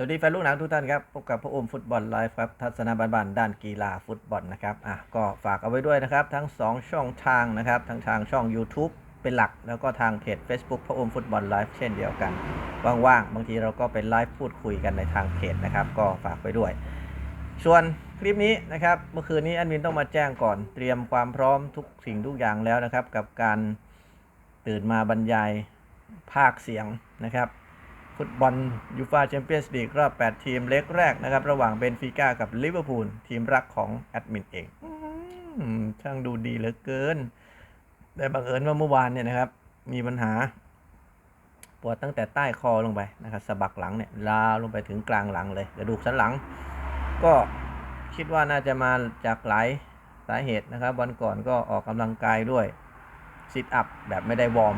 สวัสดีแฟนลูกหนังทุกท่านครับ พบกับพระอมฟุตบอลไลฟ์ครับ ทัศนบันด้านกีฬาฟุตบอลนะครับ อะ ก็ฝากเอาไว้ด้วยนะครับ ทั้ง 2 ช่องทางนะครับ ทั้งทางช่อง YouTube เป็นหลัก แล้วก็ทางเพจ Facebook พระอมฟุตบอลไลฟ์เช่นเดียวกัน ว่างๆ บางทีเราก็เป็นไลฟ์พูดคุยกันในทางเพจนะครับ ก็ฝากไปด้วย ส่วนคลิปนี้นะครับ เมื่อคืนนี้แอดมินต้องมาแจ้งก่อน เตรียมความพร้อมทุกสิ่งทุกอย่างแล้วนะครับ กับการตื่นมาบรรยายภาคเสียงนะครับ ฟุตบอลยูฟาแชมเปี้ยนส์ลีกรอบ 8 ทีมเล็กแรกนะครับ ระหว่างเบนฟิก้ากับลิเวอร์พูลทีมรักของแอดมินเองช่างดูดีเหลือเกิน แต่บังเอิญว่าเมื่อวานเนี่ยนะครับ มีปัญหา ปวดตั้งแต่ใต้คอลงไปนะครับสะบักหลังเนี่ยลาลงไปถึงกลางหลังเลยกระดูกสันหลัง ก็คิดว่าน่าจะมาจากหลายสาเหตุนะครับ วันก่อนก็ออกกำลังกายด้วยซิทอัพแบบไม่ได้วอร์ม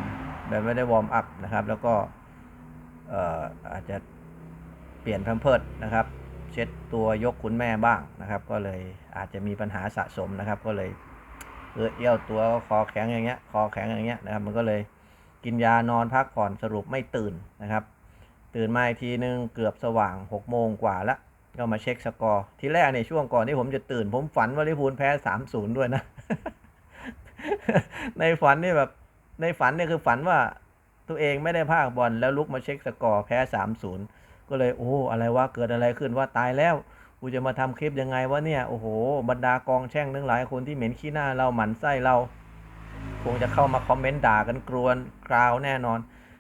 แบบไม่ได้วอร์มอัพนะครับ แล้วก็ อาจจะเปลี่ยนแพมเพิร์ดนะครับ เช็ดตัวยกคุณแม่บ้างนะครับ ก็เลยอาจจะมีปัญหาสะสมนะครับ ก็เลยเออเอี้ยวตัวคอแข็งอย่างเงี้ยคอแข็งอย่างเงี้ยนะครับ มันก็เลยกินยานอนพักผ่อนสรุปไม่ตื่นนะครับ ตื่นมาอีกทีนึงเกือบสว่าง6โมงกว่าละก็มาเช็คสกอร์ทีแรกในช่วงก่อนที่ผมจะตื่น ผมฝันว่าลิพูลแพ้สามศูนย์ด้วยนะ ในฝันนี่แบบในฝันเนี่ยคือฝันว่า ตัวเองไม่ได้ภาคบอลแล้วลุกมาเช็คสกอร์แพ้สามศูนย์ก็เลยโอ้อะไรวะเกิดอะไรขึ้นว่าตายแล้วกูจะมาทำคลิปยังไงวะเนี่ยโอ้โห บรรดากองแช่งทั้งหลายคนที่เหม็นขี้หน้าเราหมันไส้เรา คงจะเข้ามาคอมเมนต์ด่ากันกรวนกราวแน่นอน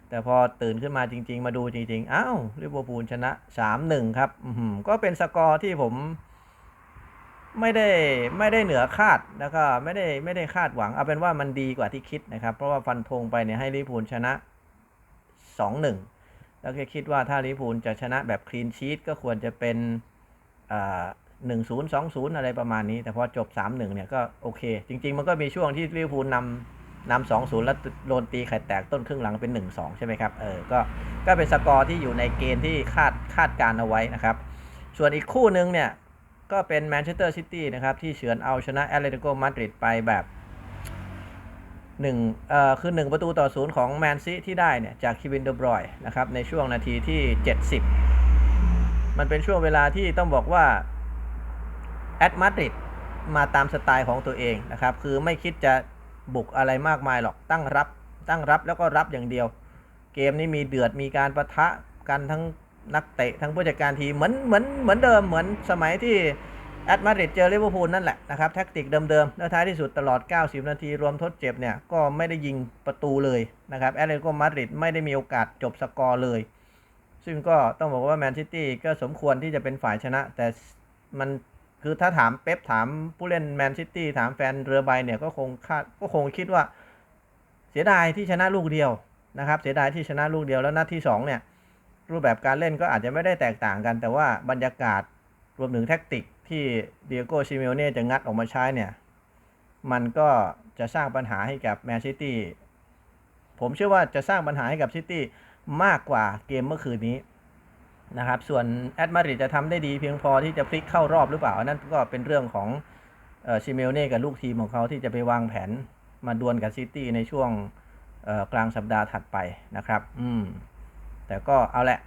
แต่พอตื่นขึ้นมาจริง ๆ มาดูจริง ๆ อ้าวลิเวอร์พูลชนะ 3-1 ครับอือหือก็เป็นสกอร์ที่ผม ไม่ได้ไม่ได้เหนือคาดแล้วก็ไม่ได้ไม่ได้คาดหวังเอาเป็นว่ามันดีกว่าที่คิดนะครับ เพราะว่าฟันธงไปเนี่ยให้ลิเวอร์พูลชนะ 2-1 แล้วก็คิดว่าถ้าลิพูลจะชนะแบบคลีนชีตก็ควรจะเป็นหนึ่งศูนย์สองศูนย์อะไรประมาณนี้ แต่พอจบ3-1เนี่ยก็โอเค จริง ๆ มันก็มีช่วงที่ลิเวอร์พูลนำนำสองศูนย์แล้วโดนตีไข่แตกต้นครึ่งหลังเป็นหนึ่งสองใช่ไหมครับ เออ ก็ ก็เป็นสกอร์ที่อยู่ในเกณฑ์ที่คาดคาดการเอาไว้นะครับ ส่วนอีกคู่หนึ่งเนี่ย ก็เป็นแมนเชสเตอร์ซิตี้นะครับ ที่เฉือนเอาชนะแอตเลติโกมาดริดไปแบบ หนึ่งเอ่อคือหนึ่งประตูต่อศูนย์ของแมนซีที่ได้เนี่ย จากคิวินเดอบรอยนะครับ ในช่วงนาทีที่ 70 มันเป็นช่วงเวลาที่ต้องบอกว่า แอตมาดริดมาตามสไตล์ของตัวเองนะครับ คือไม่คิดจะบุกอะไรมากมายหรอกตั้งรับ ตั้งรับแล้วก็รับอย่างเดียว เกมนี้มีเดือดมีการประทะกันทั้งนักเตะทั้งผู้จัดการทีมเหมือนเหมือนเหมือนเดิมเหมือนสมัยที่ แอตมาดริดเจอลิเวอร์พูลนั่นแหละนะครับแท็กติกเดิมๆ แล้วท้ายที่สุดตลอด 90 นาที รวมทดเจ็บเนี่ย ก็ไม่ได้ยิงประตูเลยนะครับแอตเลติโกมาดริดไม่ได้มีโอกาสจบสกอร์เลย ซึ่งก็ต้องบอกว่าแมนซิตี้ก็สมควรที่จะเป็นฝ่ายชนะ แต่มันคือถ้าถามเป๊ปถามผู้เล่นแมนซิตี้ถามแฟนเรือใบเนี่ยก็คงคาดก็คงคิดว่า เสียดายที่ชนะลูกเดียวนะครับ เสียดายที่ชนะลูกเดียวแล้วนัดที่2เนี่ยรูปแบบการเล่นก็อาจจะไม่ได้แตกต่างกัน แต่ว่าบรรยากาศรวมถึงแท็กติก ที่เดียโก้ชิเมลเน่จะงัดออกมาใช้เนี่ย มันก็จะสร้างปัญหาให้กับแมนซิตี้ ผมเชื่อว่าจะสร้างปัญหาให้กับซิตี้มากกว่าเกมเมื่อคืนนี้นะครับ ส่วนแอดมาริดจะทำได้ดีเพียงพอที่จะพลิกเข้ารอบหรือเปล่านนั้นก็เป็นเรื่องของชิเมลเน่กับลูกทีมของเขาที่จะไปวางแผนมาดวลกับซิตี้ในช่วงกลางสัปดาห์ถัดไปนะครับ อืม แต่ก็เอาแหละ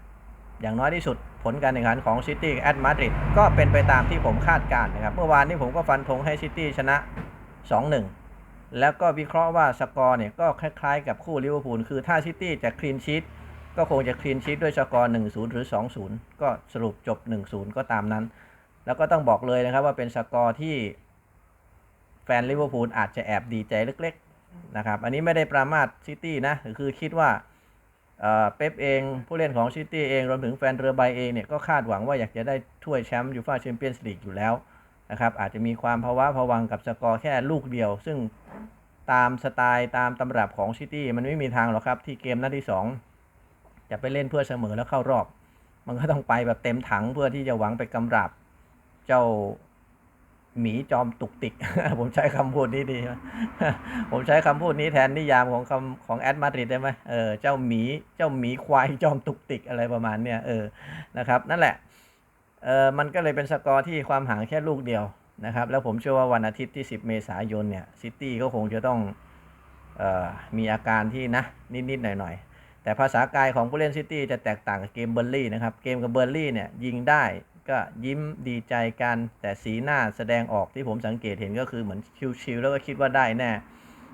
อย่างน้อยที่สุดผลการแข่งขันของซิตี้แอดมาดริดก็เป็นไปตามที่ผมคาดการณ์นะครับ เมื่อวานนี้ผมก็ฟันธงให้ซิตี้ชนะ 2-1 แล้วก็วิเคราะห์ว่าสกอร์เนี่ยก็คล้ายๆกับคู่ลิเวอร์พูลคือถ้าซิตี้จะคลีนชีตก็คงจะคลีนชีตด้วยสกอร์ 1-0 หรือ 2-0 ก็สรุปจบ 1-0 ก็ตามนั้น แล้วก็ต้องบอกเลยนะครับว่าเป็นสกอร์ที่แฟนลิเวอร์พูลอาจจะแอบดีใจเล็กๆนะครับอันนี้ไม่ได้ประมาทซิตี้นะคือคิดว่า เป๊ปเองผู้เล่นของซิตี้เองรวมถึงแฟนเรือใบเองเนี่ยก็คาดหวังว่าอยากจะได้ถ้วยแชมป์ยูฟ่าแชมเปี้ยนส์ลีกอยู่แล้วนะครับอาจจะมีความภาวะผวังกับสกอร์แค่ลูกเดียว ซึ่งตามสไตล์ตามตำรับของซิตี้มันไม่มีทางหรอกครับ ที่เกมนัดที่ 2 จะไปเล่นเพื่อเสมอแล้วเข้ารอบ มันก็ต้องไปแบบเต็มถังเพื่อที่จะหวังไปกำราบเจ้า หมีจอมตุกติก ผมใช้คำพูดนี้ดีผมใช้คำพูดนี้แทนนิยามของคำของแอดมาดริดได้ไหมเออเจ้าหมีเจ้าหมีควายจอมตุกติกอะไรประมาณเนี้ยเออนะครับ นั่นแหละเออมันก็เลยเป็นสกอร์ที่ความห่างแค่ลูกเดียวนะครับ แล้วผมเชื่อว่าวันอาทิตย์ที่ 10 เมษายนเนี่ยซิตี้ก็คงจะต้องเออมีอาการที่นะ นิด ๆ หน่อย ๆ แต่ภาษากายของผู้เล่นซิตี้จะแตกต่างกับเกมเบอร์ลี่นะครับ เกมกับเบอร์ลี่เนี่ยยิงได้ ก็ยิ้มดีใจกัน แต่สีหน้าแสดงออกที่ผมสังเกตเห็นก็คือเหมือนชิวๆแล้วก็คิดว่าได้แน่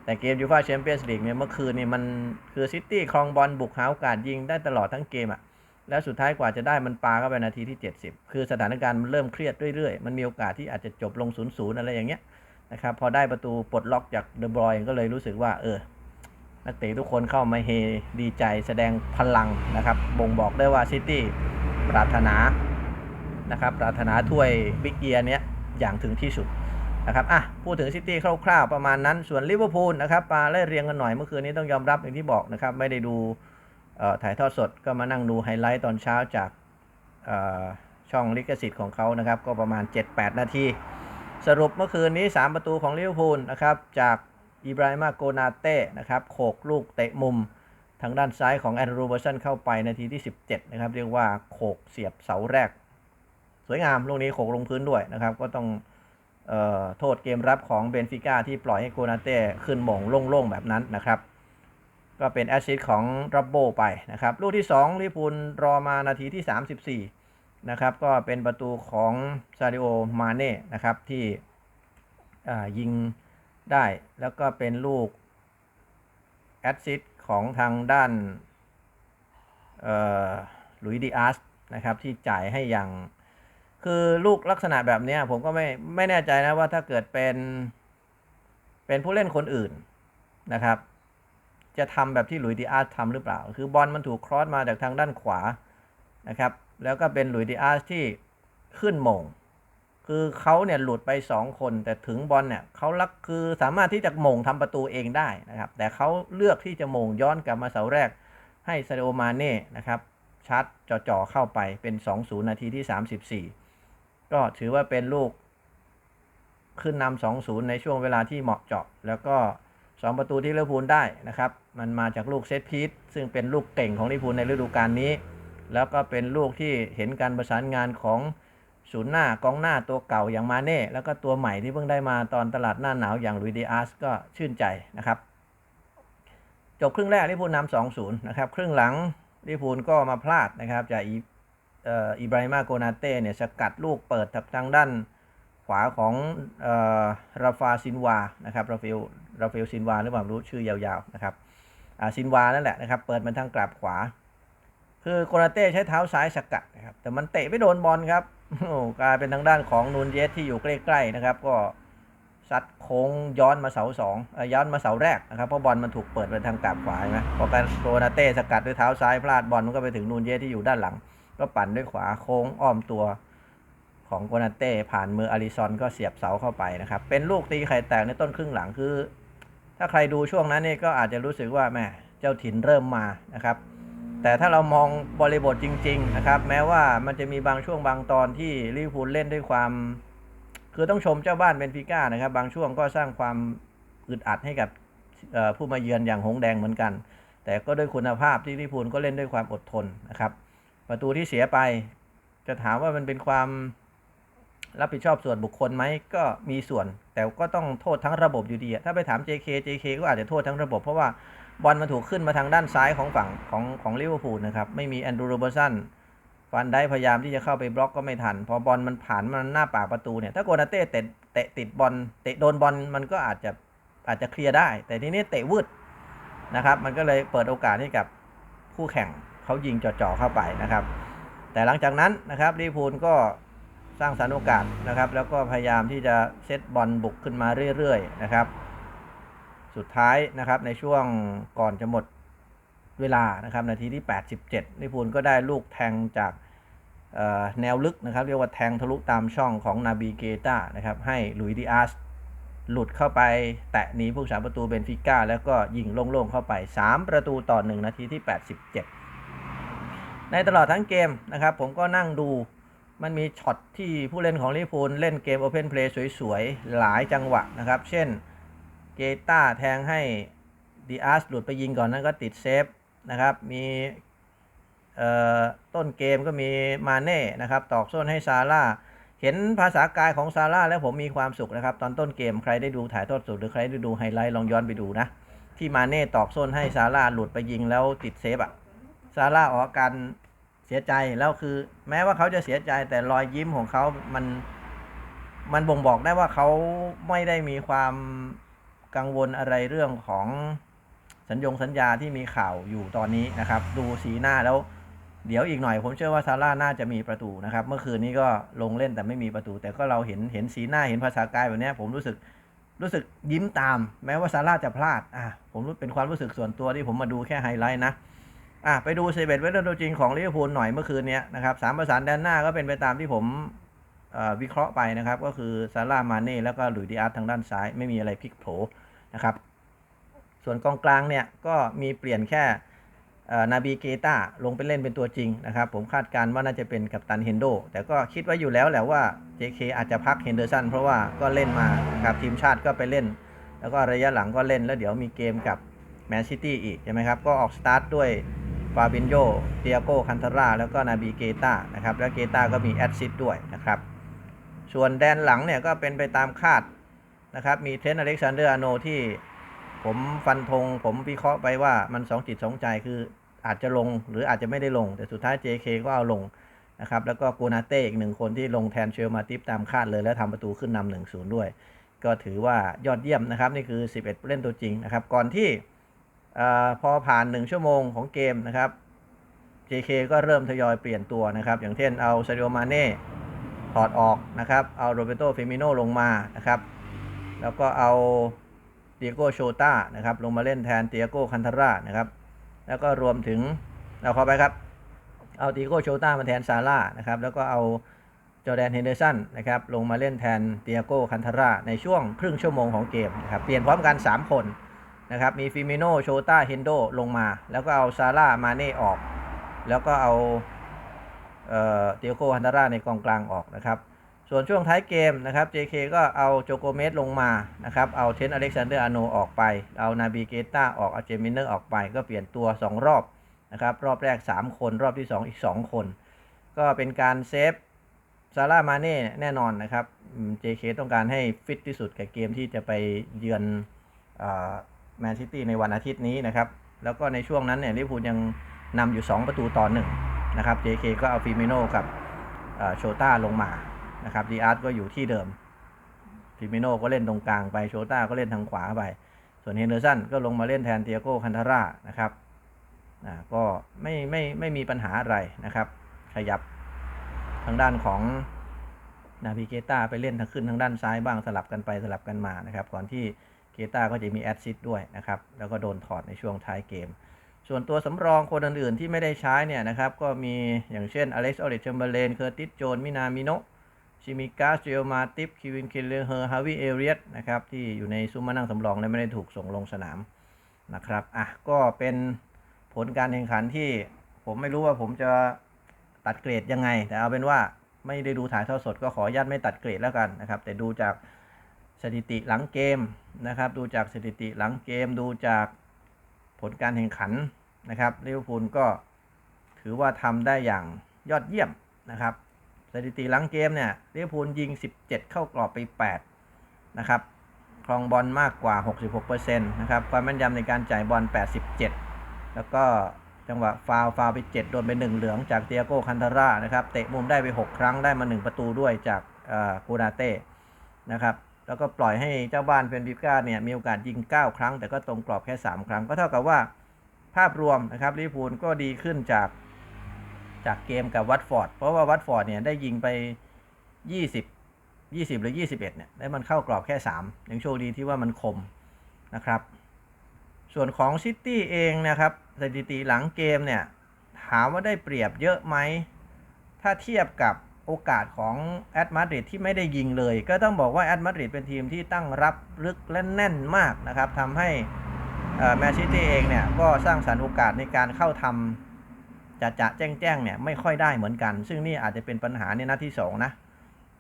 แต่เกมยูฟ่าแชมเปี้ยนส์ลีกเนี่ยเมื่อคืนนี่มันคือซิตี้ครองบอลบุกหาโอกาสยิงได้ตลอดทั้งเกมอะแล้วสุดท้ายกว่าจะได้มันปาเข้าไปนาทีที่ 70 คือสถานการณ์มันเริ่มเครียดเรื่อยๆ มันมีโอกาสที่อาจจะจบลง0-0อะไรอย่างเงี้ยนะครับพอได้ประตูปลดล็อกจากเดอะบรอยก็เลยรู้สึกว่าเออนักเตะทุกคนเข้ามาเฮดีใจแสดงพลังนะครับ บ่งบอกได้ว่าซิตี้ปรารถนา นะครับปรารถนาถ้วยบิ๊กเอียร์เนี้ยอย่างถึงที่สุดนะครับอะพูดถึงซิตี้คร่าวๆประมาณนั้นส่วนลิเวอร์พูลนะครับมาไล่เรียงกันหน่อยเมื่อคืนนี้ต้องยอมรับอย่างที่บอกนะครับไม่ได้ดูถ่ายทอดสดก็มานั่งดูไฮไลท์ตอนเช้าจากช่องลิขสิทธิ์ของเขานะครับก็ประมาณ 7-8 นาที สรุปเมื่อคืนนี้ 3 ประตูของลิเวอร์พูลนะครับจากอิบราฮิมาโกนาเต้นะครับโขกลูกเตะมุมทางด้านซ้ายของแอนดรูเบอร์สันเข้าไปนาทีที่ 17 นะครับ เรียกว่าโขกเสียบเสาแรก สวยงามลูกนี้โขกลงพื้นด้วยนะครับ ก็ต้องเอ่อโทษเกมรับของเบนฟิก้าที่ปล่อยให้โกนาเต้ขึ้นหม่งโล่งๆแบบนั้นนะครับ ก็เป็นแอสซิสของรับโบไปนะครับ ลูกที่2ลิพูลรอมานาทีที่ 34 นะครับ ก็เป็นประตูของซาดิโอมาเน่นะครับที่ยิงได้แล้วก็เป็นลูกแอดซิสของทางด้านหลุยดีอาสนะครับที่จ่ายให้อย่าง คือลูกลักษณะแบบเนี้ยผมก็ไม่ไม่แน่ใจนะว่าถ้าเกิดเป็น เป็นผู้เล่นคนอื่นนะครับ จะทำแบบที่หลุยดีอาสทำหรือเปล่า คือบอลมันถูกครอสมาจากทางด้านขวานะครับ แล้วก็เป็นหลุยดีอาสที่ขึ้นมง คือเขาเนี่ยหลุดไป 2 คน แต่ถึงบอลเนี่ยเขาลักคือสามารถที่จะมงทำประตูเองได้นะครับ แต่เขาเลือกที่จะมงย้อนกลับมาเสาแรกให้ซาดิโอมาเน่นะครับชัดจ่อๆเข้าไปเป็น 2-0 นาทีที่ 34 ก็ถือว่าเป็นลูกขึ้นนำ2-0ในช่วงเวลาที่เหมาะเจาะ แล้วก็ 2 ประตูที่ลิเวอร์พูลได้นะครับ มันมาจากลูกเซตพีซซึ่งเป็นลูกเก่งของลิเวอร์พูลในฤดูกาลนี้ แล้วก็เป็นลูกที่เห็นการประสานงานของศูนย์หน้ากองหน้าตัวเก่าอย่างมาเน่ แล้วก็ตัวใหม่ที่เพิ่งได้มาตอนตลาดหน้าหนาวอย่างลุยดีอาสก็ชื่นใจนะครับ จบครึ่งแรกลิเวอร์พูลนำสองศูนย์นะครับ ครึ่งหลังลิเวอร์พูลก็มาพลาดนะครับจาก อิบราฮิมาโกนาเต้เนี่ยสกัดลูกเปิดทางด้านขวาของอราฟาซินวานะครับราฟาเอลราฟาเอลซินวาหรือเปล่ารู้ชื่อยาวๆนะครับซินวานั่นแหละนะครับเปิดมันทางกลับขวา คือโกนาเต้ใช้เท้าซ้ายสกัดนะครับแต่มันเตะไม่โดนบอลครับกลายเป็นทางด้านของนูนเยสที่อยู่ใกล้ๆนะครับก็ซัดโค้งย้อนมาเสาสองย้อนมาเสาแรกนะครับเพราะบอลมันถูกเปิดไปทางกลับขวาใช่ไหมพอการโกนาเต้สกัดด้วยเท้าซ้ายพลาดบอลมันก็ไปถึงนูนเยสที่อยู่ด้านหลัง ก็ปั่นด้วยขวาโค้งอ้อมตัวของโกนาเต้ผ่านมืออาริซอนก็เสียบเสาเข้าไปนะครับ เป็นลูกตีไข่แตกในต้นครึ่งหลังคือ ถ้าใครดูช่วงนั้นนี่ก็อาจจะรู้สึกว่าแม่เจ้าถิ่นเริ่มมานะครับ แต่ถ้าเรามองบริบทจริง ๆ นะครับ แม้ว่ามันจะมีบางช่วงบางตอนที่ลิเวอร์พูลเล่นด้วยความ คือต้องชมเจ้าบ้านเบนฟิก้านะครับ บางช่วงก็สร้างความอึดอัดให้กับผู้มาเยือนอย่างหงแดงเหมือนกัน แต่ก็ด้วยคุณภาพที่ลิเวอร์พูลก็เล่นด้วยความอดทนนะครับ ประตูที่เสียไป จะถามว่ามันเป็นความรับผิดชอบส่วนบุคคลไหมก็มีส่วน แต่ก็ต้องโทษทั้งระบบอยู่ดีถ้าไปถาม JK JK ก็อาจจะโทษทั้งระบบ เพราะว่าบอลมันถูกขึ้นมาทางด้านซ้ายของฝั่งของของลิเวอร์พูลนะครับ ไม่มีแอนดรูโรเบอร์สันฟันได้พยายามที่จะเข้าไปบล็อกก็ไม่ทัน พอบอลมันผ่านมันหน้าปากประตูเนี่ย ถ้าโกนาเต้เตะเตะติดบอลเตะโดนบอลมันก็อาจจะอาจจะเคลียร์ได้ แต่ทีนี้เตะวืดนะครับ มันก็เลยเปิดโอกาสให้กับคู่แข่ง เขายิงจ่อๆเข้าไปนะครับ แต่หลังจากนั้นนะครับลิเวอร์พูลก็สร้างสรรค์โอกาสนะครับ แล้วก็พยายามที่จะเซตบอลบุกขึ้นมาเรื่อยๆนะครับ สุดท้ายนะครับในช่วงก่อนจะหมดเวลานะครับนาทีที่ 87ลิเวอร์พูลก็ได้ลูกแทงจากแนวลึกนะครับ เรียกว่าแทงทะลุตามช่องของนาบีเกตานะครับ ให้ลุยดิอาสหลุดเข้าไปแตะหนีผู้สาประตูเบนฟิก้า แล้วก็ยิงโล่งๆเข้าไป 3 ประตูต่อ 1 นาทีที่ 87 ในตลอดทั้งเกมนะครับ ผมก็นั่งดูมันมีช็อตที่ผู้เล่นของลิเวอร์พูลเล่นเกมโอเพนเพลย์สวยๆ หลายจังหวะนะครับ เช่นเกตาแทงให้ดีอาร์สหลุดไปยิงก่อนนั้นก็ติดเซฟนะครับ มีต้นเกมก็มีมาเน่นะครับ ตอกส้นให้ซาร่าเห็นภาษากายของซาร่าแล้วผมมีความสุขนะครับ ตอนต้นเกมใครได้ดูถ่ายทอดสดหรือใครได้ดูไฮไลท์ลองย้อนไปดูนะ ที่มาเน่ตอกส้นให้ซาร่าหลุดไปยิงแล้วติดเซฟอะ ซาร่าออกอาการเสียใจแล้วคือ แม้ว่าเขาจะเสียใจแต่รอยยิ้มของเขามันมันบ่งบอกได้ว่าเขาไม่ได้มีความกังวลอะไรเรื่องของสัญญงสัญญาที่มีข่าวอยู่ตอนนี้นะครับ ดูสีหน้าแล้ว เดี๋ยวอีกหน่อย ผมเชื่อว่าซาร่าน่าจะมีประตูนะครับ เมื่อคืนนี้ก็ลงเล่นแต่ไม่มีประตู แต่ก็เราเห็นเห็นสีหน้าเห็นภาษากายแบบนี้ผมรู้สึกรู้สึกยิ้มตาม แม้ว่าซาร่าจะพลาดอะผมรู้เป็นความรู้สึกส่วนตัวที่ผมมาดูแค่ไฮไลท์นะ อะไปดูเซเบตเวทตัวจริงของลิเวอร์พูลหน่อยเมื่อคืนนี้นะครับสามประสานแดนหน้าก็เป็นไปตามที่ผมวิเคราะห์ไปนะครับ ก็คือซาร่ามาเน่แล้วก็หลุยส์ดิอาร์ทางด้านซ้าย ไม่มีอะไรพลิกโผนะครับ ส่วนกองกลางเนี่ยก็มีเปลี่ยนแค่นาบีเกตาลงไปเล่นเป็นตัวจริงนะครับ ผมคาดการณ์ว่าน่าจะเป็นกัปตันเฮนโด แต่ก็คิดไว้อยู่แล้วแหละว่า JK อาจจะพักเฮนเดอร์สันเพราะว่าก็เล่นมาครับทีมชาติก็ไปเล่น แล้วก็ระยะหลังก็เล่นแล้วเดี๋ยวมีเกมกับแมนซิตี้อีกใช่ไหมครับ ก็ออกสตาร์ทด้วย ฟาบินโยเตียโกคันทาร่าแล้วก็นาบีเกตานะครับ แล้วเกตาก็มีแอดซิดด้วยนะครับ ส่วนแดนหลังเนี่ยก็เป็นไปตามคาดนะครับ มีเทรนต์อเล็กซานเดอร์อโนที่ผมฟันธงผมวิเคราะห์ไปว่ามันสองจิตสองใจคืออาจจะลงหรืออาจจะไม่ได้ลง แต่สุดท้าย JK ก็เอาลงนะครับ แล้วก็กูนาเต้อีกหนึ่งคนที่ลงแทนเชลมาติฟตามคาดเลย แล้วทำประตูขึ้นนำหนึ่งศูนย์ด้วย ก็ถือว่ายอดเยี่ยมนะครับ นี่คือ 11 เล่นตัวจริงนะครับ ก่อนที่ อพอผ่าน 1 ชั่วโมงของเกมนะครับ JK ก็เริ่มทยอยเปลี่ยนตัวนะครับ อย่างเช่นเอาซาดิโอมาเน่ถอดออกนะครับ เอาโรเบโตเฟมิโนลงมานะครับ แล้วก็เอาเตียโกโชตานะครับ ลงมาเล่นแทนเตียโกคันทาร่านะครับ แล้วก็รวมถึงเอาเข้าไปครับ เอาเตียโกโชต้ามาแทนซาร่านะครับ แล้วก็เอาจอแดนเฮนเดอร์สันนะครับ ลงมาเล่นแทนเตียโกคันทาร่าในช่วงครึ่งชั่วโมงของเกมนะครับ เปลี่ยนพร้อมกัน 3 คน นะครับ มีฟิมิโนโชตาเฮนโดลงมา แล้วก็เอาซาร่ามาเน่ออก แล้วก็เอาเอ่อเตียโกคันทาร่าในกองกลางออกนะครับ ส่วนช่วงท้ายเกมนะครับ JK ก็เอาโจโกเมสลงมานะครับ เอาเทนอเล็กซานเดอร์อาโนออกไป เอานาบีเกต้าออก เอาเจมินเนอร์ออกไป ก็เปลี่ยนตัว 2 รอบนะครับ รอบแรก 3 คน รอบที่ 2 อีก 2 คน ก็เป็นการเซฟซาร่ามาเน่แน่นอนนะครับ JK ต้องการให้ฟิตที่สุดกับเกมที่จะไปเยือน แมนซิตี้ในวันอาทิตย์นี้นะครับ แล้วก็ในช่วงนั้นเนี่ยลิเวอร์พูลยังนำอยู่ 2 ประตูต่อหนึ่งนะครับ JK ก็เอาฟิมิโนกับโชต้าลงมานะครับดีอาร์ตก็อยู่ที่เดิมฟิมิโนก็เล่นตรงกลางไปโชต้าก็เล่นทางขวาไป ส่วนเฮนเดอร์สันก็ลงมาเล่นแทนเตียโก้คันทาร่านะครับอ่าก็ไม่ไม่ไม่มีปัญหาอะไรนะครับ ขยับทางด้านของนาบิเกต้าไปเล่นทางขึ้นทางด้านซ้ายบ้างสลับกันไปสลับกันมานะครับ ก่อนที่ เกตาก็จะมีแอดซิดด้วยนะครับ แล้วก็โดนถอดในช่วงท้ายเกม ส่วนตัวสำรองคนอื่นๆที่ไม่ได้ใช้เนี่ยนะครับ ก็มีอย่างเช่นอเล็กซ์ออริเชมเบเลน เคอร์ติส โจน มินามิโนชิมิกาสเจลมาติฟ คิวิน คิลเลอร์เฮอร์ ฮาวิเอเรียสนะครับ ที่อยู่ในซุ้มมานั่งสำรองและไม่ได้ถูกส่งลงสนามนะครับ อะ ก็เป็นผลการแข่งขันที่ผมไม่รู้ว่าผมจะตัดเกรดยังไง แต่เอาเป็นว่าไม่ได้ดูถ่ายทอดสดก็ขออนุญาตไม่ตัดเกรดแล้วกันนะครับ แต่ดูจาก สถิติหลังเกมนะครับ ดูจากสถิติหลังเกมดูจากผลการแข่งขันนะครับลิเวอร์พูลก็ถือว่าทำได้อย่างยอดเยี่ยมนะครับ สถิติหลังเกมเนี่ยลิเวอร์พูลยิง 17 เข้ากรอบไป 8 นะครับครองบอลมากกว่า 66%นะครับความแม่นยำในการจ่ายบอล 87 แล้วก็จังหวะฟาวล์ฟาวไป 7 โดนไป 1 เหลืองจากเตียโกคันทาร่านะครับ เตะมุมได้ไป 6 ครั้งได้มา 1 ประตูด้วยจากโกนาเต้นะครับ แล้วก็ปล่อยให้เจ้าบ้านเป็นวิก้าเนี่ยมีโอกาสยิง 9 ครั้ง แต่ก็ตรงกรอบแค่ 3 ครั้ง ก็เท่ากับว่าภาพรวมนะครับลิพูลก็ดีขึ้นจากจากเกมกับวัตฟอร์ด เพราะว่าวัตฟอร์ดเนี่ยได้ยิงไป 20 20 หรือ 21 เนี่ยแล้วมันเข้ากรอบแค่ 3 ยังโชคดีที่ว่ามันคมนะครับ ส่วนของซิตี้เองนะครับสถิติหลังเกมเนี่ยถามว่าได้เปรียบเยอะไหม ถ้าเทียบกับ โอกาสของแอตมาดริดที่ไม่ได้ยิงเลย ก็ต้องบอกว่าแอตมาดริดเป็นทีมที่ตั้งรับลึกและแน่นมากนะครับทำให้แมนซิตี้เองเนี่ยก็สร้างสรรค์โอกาสในการเข้าทำจะจะแจ้งแจ้งเนี่ยไม่ค่อยได้เหมือนกัน ซึ่งนี่อาจจะเป็นปัญหาในนัดที่2นะ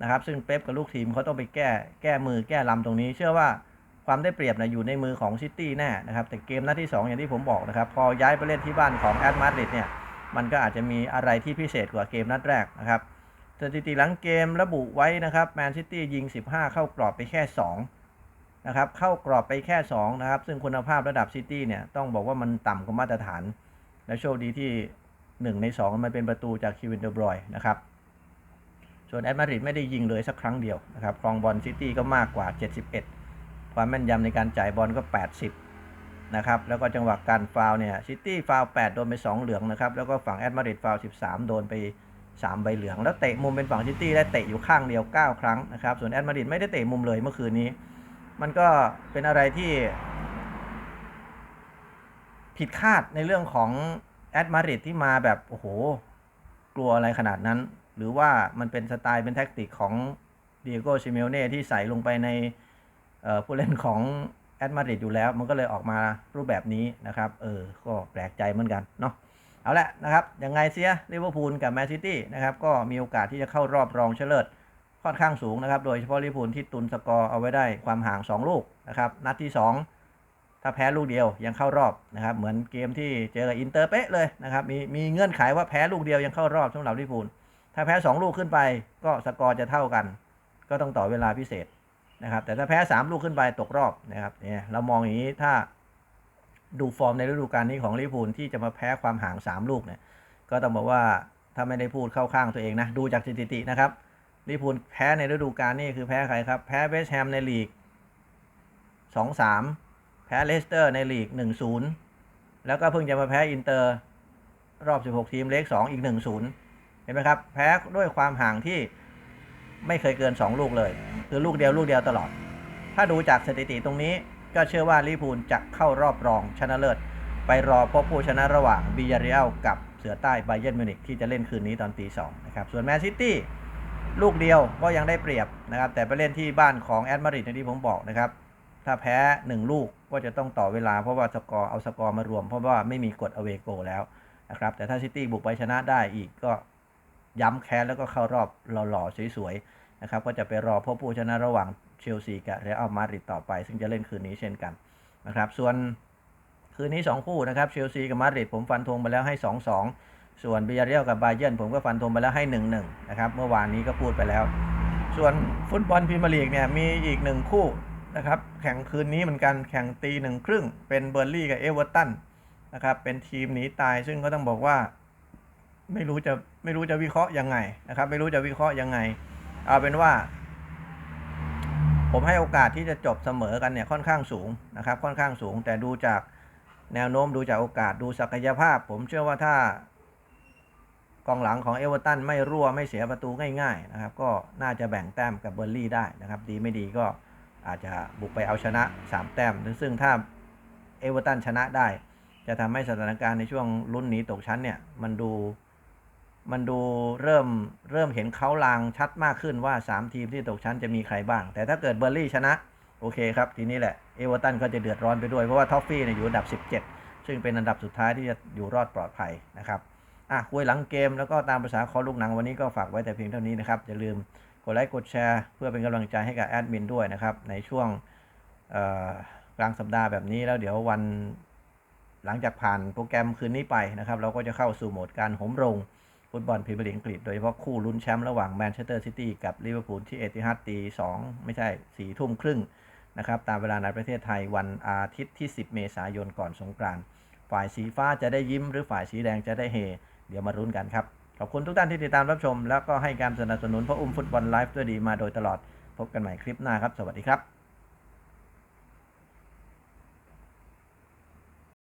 นะครับซึ่งเป๊ปกับลูกทีมเขาต้องไปแก้แก้มือแก้ลำตรงนี้ เชื่อว่าความได้เปรียบนะอยู่ในมือของซิตี้แน่นะครับแต่เกมนัดที่ 2 อย่างที่ผมบอกนะครับพอย้ายไปเล่นที่บ้านของแอตมาดริดเนี่ยมันก็อาจจะมีอะไรที่พิเศษกว่าเกมนัดแรกนะครับ สถิติหลังเกมระบุไว้นะครับแมนซิตี้ยิง 15 เข้ากรอบไปแค่ 2 นะครับ เข้ากรอบไปแค่ 2 นะครับ ซึ่งคุณภาพระดับซิตี้เนี่ย ต้องบอกว่ามันต่ำกว่ามาตรฐาน และโชคดีที่ 1 ใน 2 มันเป็นประตูจากคิวินเดอร์บรอยนะครับ ส่วนแอตมาริดไม่ได้ยิงเลยสักครั้งเดียวนะครับครองบอลซิตี้ก็มากกว่า 71 ความแม่นยำในการจ่ายบอลก็ 80นะครับแล้วก็จังหวะการฟาวเนี่ยซิตี้ฟาว8โดนไป 2 เหลืองนะครับ แล้วก็ฝั่งแอตมาริดฟาว13 โดนไป 3 ใบเหลือง แล้วเตะมุมเป็นฝั่งซิตี้ได้เตะอยู่ข้างเดียว 9 ครั้งนะครับ ส่วนแอตมาดริดไม่ได้เตะมุมเลยเมื่อคืนนี้ มันก็เป็นอะไรที่ผิดคาดในเรื่องของแอตมาดริดที่มาแบบโอ้โห กลัวอะไรขนาดนั้น หรือว่ามันเป็นสไตล์เป็นแท็กติกของเดียโกชิเมลเน่ที่ใส่ลงไปในผู้เล่นของแอตมาดริดอยู่แล้ว มันก็เลยออกมารูปแบบนี้นะครับ เออ ก็แปลกใจเหมือนกันเนาะ เอาละนะครับยังไงเสียลิเวอร์พูลกับแมนซิตี้นะครับก็มีโอกาสที่จะเข้ารอบรองชเลิศค่อนข้างสูงนะครับ โดยเฉพาะลิเวอร์พูลที่ตุนสกอร์เอาไว้ได้ความห่าง 2 ลูกนะครับนัดที่ 2 ถ้าแพ้ลูกเดียวยังเข้ารอบนะครับเหมือนเกมที่เจอกับอินเตอร์เป๊ะเลยนะครับมีมีเงื่อนไขว่าแพ้ลูกเดียวยังเข้ารอบสำหรับลิเวอร์พูลถ้าแพ้ 2 ลูกขึ้นไปก็สกอร์จะเท่ากัน ก็ต้องต่อเวลาพิเศษนะครับแต่ถ้าแพ้ 3 ลูกขึ้นไปตกรอบนะครับเนี่ยเรามองอย่างนี้ถ้า ดูฟอร์มในฤดูกาลนี้ของลิเวอร์พูลที่จะมาแพ้ความห่าง 3 ลูกเนี่ยก็ต้องบอกว่าถ้าไม่ได้พูดเข้าข้างตัวเองนะ ดูจากสถิตินะครับลิเวอร์พูลแพ้ในฤดูกาลนี้คือแพ้ใครครับ แพ้เวสต์แฮมในลีก 2-3 แพ้เลสเตอร์ในลีก 1-0 แล้วก็เพิ่งจะมาแพ้อินเตอร์รอบ 16 ทีมเล็ก2อีก 1-0 เห็นไหมครับ แพ้ด้วยความห่างที่ไม่เคยเกิน 2 ลูกเลย คือลูกเดียวลูกเดียวตลอด ถ้าดูจากสถิติตรงนี้ ก็เชื่อว่าลิพูลจะเข้ารอบรองชนะเลิศ ไปรอพบผู้ชนะระหว่างบียาเรียลกับเสือใต้ไบเยนมิวนิกที่จะเล่นคืนนี้ตอนตีสองนะครับ ส่วนแมนซิตี้ลูกเดียวก็ยังได้เปรียบนะครับ แต่ไปเล่นที่บ้านของแอดมาริดที่ผมบอกนะครับ ถ้าแพ้ 1 ลูกก็จะต้องต่อเวลาเพราะว่าสกอร์เอาสกอร์มารวม เพราะว่าไม่มีกฎอเวโกแล้วนะครับ แต่ถ้าซิตี้บุกไปชนะได้อีกก็ย้ำแค้นแล้วก็เข้ารอบหล่อๆสวยๆนะครับ ก็จะไปรอพบผู้ชนะระหว่าง เชลซีกับเรอัลมาดริดต่อไป ซึ่งจะเล่นคืนนี้เช่นกันนะครับ ส่วนคืนนี้ 2 คู่นะครับเชลซีกับมาดริดผมฟันธงไปแล้วให้ 2-2 ส่วนบิยาเรียลกับบาเยนผมก็ฟันธงไปแล้วให้ 1-1 นะครับ เมื่อวานนี้ก็พูดไปแล้ว ส่วนฟุตบอลพรีเมียร์ลีกเนี่ยมีอีกหนึ่งคู่นะครับแข่งคืนนี้เหมือนกันแข่งตีหนึ่งครึ่งเป็นเบอร์ลี่กับเอเวอร์ตันนะครับเป็นทีมหนีตายซึ่งก็ต้องบอกว่าไม่รู้จะไม่รู้จะวิเคราะห์ยังไงนะครับไม่รู้จะวิเคราะห์ยังไง เอาเป็นว่า ผมให้โอกาสที่จะจบเสมอกันเนี่ยค่อนข้างสูงนะครับ ค่อนข้างสูง แต่ดูจากแนวโน้มดูจากโอกาสดูศักยภาพ ผมเชื่อว่าถ้ากองหลังของเอเวอร์ตันไม่รั่วไม่เสียประตูง่ายๆนะครับ ก็น่าจะแบ่งแต้มกับเบอร์ลี่ได้นะครับ ดีไม่ดีก็อาจจะบุกไปเอาชนะ 3 แต้ม ซึ่งถ้าเอเวอร์ตันชนะได้ จะทำให้สถานการณ์ในช่วงลุ้นหนีตกชั้นเนี่ย มันดู มันดูเริ่มเริ่มเห็นเขาลางชัดมากขึ้นว่า 3 ทีมที่ตกชั้นจะมีใครบ้าง แต่ถ้าเกิดเบอร์ลี่ชนะ โอเคครับ ทีนี้แหละเอเวอร์ตันก็จะเดือดร้อนไปด้วย เพราะว่าท็อฟฟี่เนี่ยอยู่อันดับ 17 ซึ่งเป็นอันดับสุดท้ายที่จะอยู่รอดปลอดภัยนะครับอะคุยหลังเกมแล้วก็ตามภาษาคอลูกหนังวันนี้ก็ฝากไว้แต่เพียงเท่านี้นะครับอย่าลืมกดไลค์กดแชร์ เพื่อเป็นกำลังใจให้กับแอดมินด้วยนะครับในช่วงกลางสัปดาห์แบบนี้แล้วเดี๋ยววันหลังจากผ่านโปรแกรมคืนนี้ไปนะครับ เราก็จะเข้าสู่โหมดการหมโรง ฟุตบอลพรีเมียร์ลีกอังกฤษโดยเฉพาะคู่ลุ้นแชมป์ระหว่างแมนเชสเตอร์ซิตี้กับลิเวอร์พูลที่เอติฮัดตี2ไม่ใช่4ทุ่มครึ่งนะครับตามเวลาในประเทศไทยวันอาทิตย์ที่ 10 เมษายนก่อนสงกรานต์ฝ่ายสีฟ้าจะได้ยิ้มหรือฝ่ายสีแดงจะได้เฮ เดี๋ยวมารุ้นกันครับ ขอบคุณทุกท่านที่ติดตามรับชม แล้วก็ให้การสนับสนุนพระอุ้มฟุตบอลไลฟ์ด้วยดีมาโดยตลอดพบกันใหม่คลิปหน้าครับ สวัสดีครับ